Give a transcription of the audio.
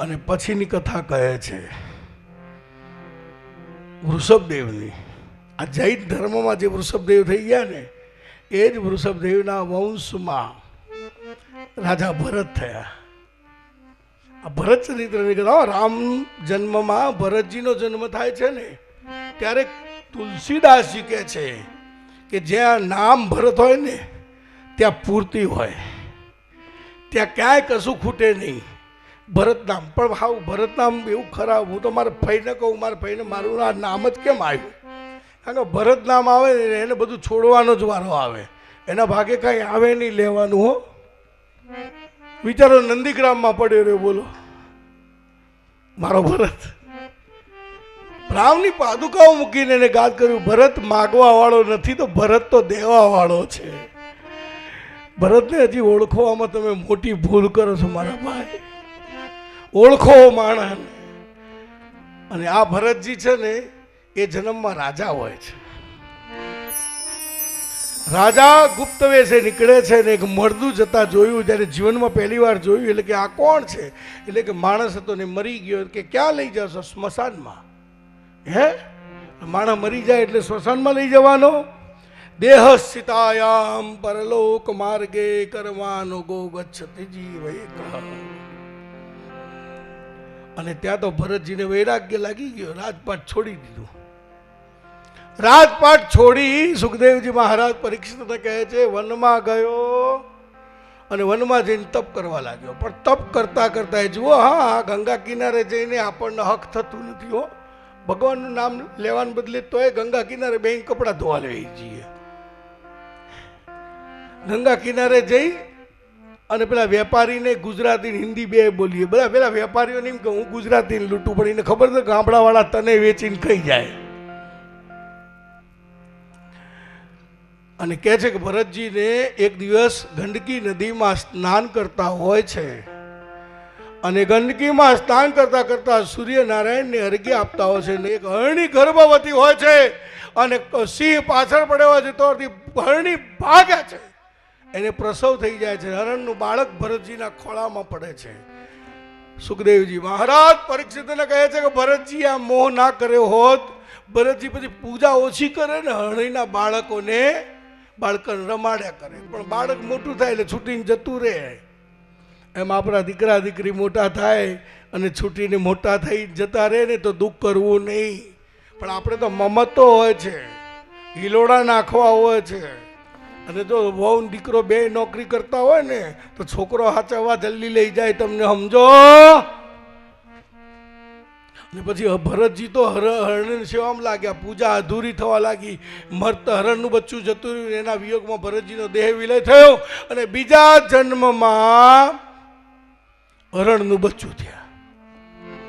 અને પછીની કથા કહે છે, વૃષભદેવની. આ જૈન ધર્મમાં જે વૃષભદેવ થઈ ગયા ને, એ જ વૃષભદેવના વંશમાં રાજા ભરત થયા. આ ભરત ચરિત્રની કથા રામ જન્મમાં ભરતજીનો જન્મ થાય છે ને, ત્યારે તુલસીદાસજી કહે છે કે જ્યાં નામ ભરત હોય ને, ત્યાં પૂર્તિ હોય. ત્યાં ક્યાંય કશું ખૂટે નહીં. ભરત નામ પણ હાવ ભરતનામ એવું ખરાબ હું તો મારા ભાઈને કહું, મારા ભાઈને મારું આ નામ જ કેમ આવ્યું? કારણ કે ભરતનામ આવે ને એને બધું છોડવાનો જ વારો આવે. એના ભાગે કાંઈ આવે નહીં લેવાનું, હો. વિચારો, નંદીગ્રામમાં પડ્યો રહ્યો, બોલો. મારો ભરત. રામની પાદુકાઓ મૂકીને એને ગાદ કર્યું, ભરત માગવા વાળો નથી તો ભરત તો દેવા વાળો છે. ભરતને હજી ઓળખવામાં તમે મોટી ભૂલ કરો છો, મારા ભાઈ. ઓળખો માણસ અને આ ભરતજી છે ને, એ જન્મમાં રાજા હોય છે. રાજા ગુપ્ત વેશે નીકળે છે ને, એક મરદું જતા જોયું, જ્યારે જીવનમાં પહેલી વાર જોયું, એટલે કે આ કોણ છે? એટલે કે માણસ હતો ને, મરી ગયો, કે ક્યાં લઈ જશો? સ્મશાનમાં. હે? માણસ મરી જાય એટલે સ્મશાનમાં લઈ જવાનો? દેહ સીતાયામ પરલોક માર્ગે કરવાનો ગો ગચ્છતિ જીવ અને ત્યાં તો ભરતજીને વૈરાગ્ય લાગી ગયો, રાજપાટ છોડી દીધું. રાજપાટ છોડી સુખદેવજી મહારાજ પરીક્ષિતને કહે છે, વનમાં ગયો અને વનમાં જઈને તપ કરવા લાગ્યો. પણ તપ કરતા કરતા એ જુઓ, હા હા, ગંગા કિનારે જઈને આપણને હક થતું નથી હો. ભગવાનનું નામ લેવાને બદલે તોય ગંગા કિનારે બે કપડાં ધોવા લઈ જઈએ. ગંગા કિનારે જઈ અને પેલા વેપારીને ગુજરાતી હિન્દી બે બોલીએ. બધા પેલા વેપારીઓને એમ કે, હું ગુજરાતી લૂંટું પડીને ખબર છે ગામડાવાળા તને વેચીને ખાઈ જાય. અને કહે છે કે, ભરતજીને એક દિવસ ગંડકી નદીમાં સ્નાન કરતા હોય છે. અને ગંદકીમાં સ્નાન કરતા કરતા સૂર્યનારાયણને અર્ઘ્ય આપતા હોય છે ને એક હરણી ગર્ભવતી હોય છે અને સિંહ પાછળ પડ્યો હોય છે તો હરણી ભાગે છે. એને પ્રસવ થઈ જાય છે. હરણનું બાળક ભરતજીના ખોળામાં પડે છે. સુખદેવજી મહારાજ પરીક્ષિતને કહે છે કે ભરતજી, આ મોહ ના કર્યો હોત. ભરતજી પછી પૂજા ઓછી કરે ને હરણીના બાળકોને બાળકોને રમાડ્યા કરે. પણ બાળક મોટું થાય એટલે છૂટીને જતું રહે. એમ આપણા દીકરા દીકરી મોટા થાય અને છૂટીને મોટા થઈ જતા રહે ને તો દુઃખ કરવું નહીં. પણ આપણે તો મમતો હોય છે. હિલોડા નાખવા હોય છે. અને જો વહુ દીકરો બે નોકરી કરતા હોય ને, તો છોકરો હાચવવા જલ્દી લઈ જાય તમને, સમજો? અને પછી ભરતજી તો હર હરણ સેવામાં લાગ્યા, પૂજા અધૂરી થવા લાગી. મરત હરણનું બચ્ચું જતું રહ્યું એના વિયોગમાં ભરતજીનો દેહ વિલય થયો. અને બીજા જન્મમાં હરણનું બચ્ચું થયા.